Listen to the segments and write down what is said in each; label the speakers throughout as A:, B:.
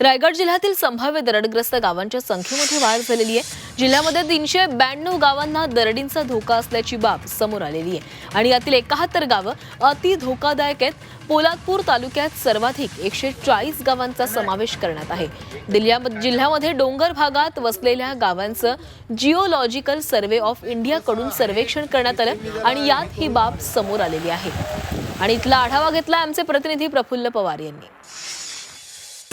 A: रायगड जिल्ह्यातील संभाव्य दरडग्रस्त गावांच्या संख्येमध्ये वाढ झालेली आहे. जिल्ह्यामध्ये तीनशे ब्याण्णव गावांना दरडींचा धोका असल्याची बाब समोर आलेली आहे. आणि यातील एकाहत्तर गावं अति धोकादायक आहेत. पोलादपूर तालुक्यात सर्वाधिक एकशे चाळीस गावांचा समावेश करण्यात आहे. दिल्ल्या- जिल्ह्यामध्ये डोंगर भागात वसलेल्या गावांचं जिओलॉजिकल सर्वे ऑफ इंडियाकडून सर्वेक्षण करण्यात आलं आणि यात ही बाब समोर आलेली आहे. आणि इथला आढावा घेतला आमचे प्रतिनिधी प्रफुल्ल पवार यांनी.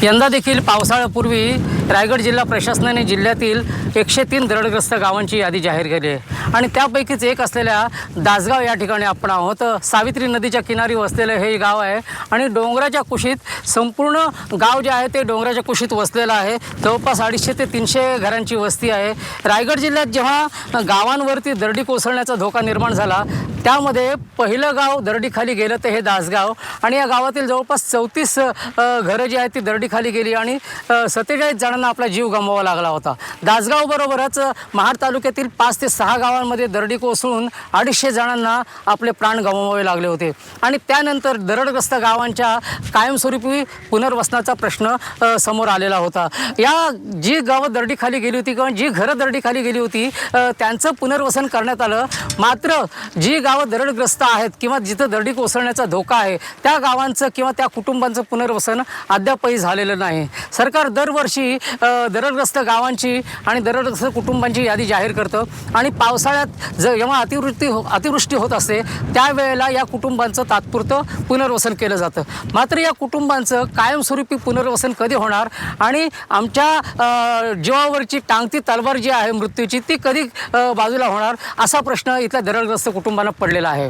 B: यंदा देखील पावसाळ्यापूर्वी रायगड जिल्हा प्रशासनाने जिल्ह्यातील एकशे तीन दरडग्रस्त गावांची यादी जाहीर केली आहे. आणि त्यापैकीच एक असलेल्या दासगाव या ठिकाणी आपण आहोत. सावित्री नदीच्या किनारी वसलेलं हे गाव आहे. आणि डोंगराच्या कुशीत संपूर्ण गाव जे आहे ते डोंगराच्या कुशीत वसलेलं आहे. जवळपास अडीचशे ते तीनशे घरांची वस्ती आहे. रायगड जिल्ह्यात जेव्हा गावांवरती दरडी कोसळण्याचा धोका निर्माण झाला त्यामध्ये पहिलं गाव दरडीखाली गेलं तर हे दासगाव. आणि या गावातील जवळपास चौतीस घरं जी आहेत ती दरडीखाली गेली आणि सत्तेचाळीस जणांना आपला जीव गमवावा लागला होता. दासगावबरोबरच महाड तालुक्यातील पाच ते सहा गावांमध्ये दरडी कोसळून अडीचशे जणांना आपले प्राण गमवावे लागले होते. आणि त्यानंतर दरडग्रस्त गावांच्या कायमस्वरूपी पुनर्वसनाचा प्रश्न समोर आलेला होता. या जी गावं दरडीखाली गेली होती किंवा जी घरं दरडीखाली गेली होती त्यांचं पुनर्वसन करण्यात आलं. मात्र जी गाव दरडग्रस्त आहेत किंवा जिथं दरडी कोसळण्याचा धोका आहे त्या गावांचं किंवा त्या कुटुंबांचं पुनर्वसन अद्यापही झालेलं नाही. सरकार दरवर्षी दरडग्रस्त गावांची आणि दरडग्रस्त कुटुंबांची यादी जाहीर करतं आणि पावसाळ्यात ज जेव्हा अतिवृष्टी हो अतिवृष्टी होत असते त्यावेळेला या कुटुंबांचं तात्पुरतं पुनर्वसन केलं जातं. मात्र या कुटुंबांचं कायमस्वरूपी पुनर्वसन कधी होणार आणि आमच्या जीवावरची टांगती तलवार जी आहे मृत्यूची ती कधी बाजूला होणार असा प्रश्न इथल्या दरडग्रस्त कुटुंबांना पडलेला आहे.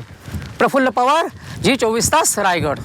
B: प्रफुल्ल पवार जी चोवीस तास रायगड.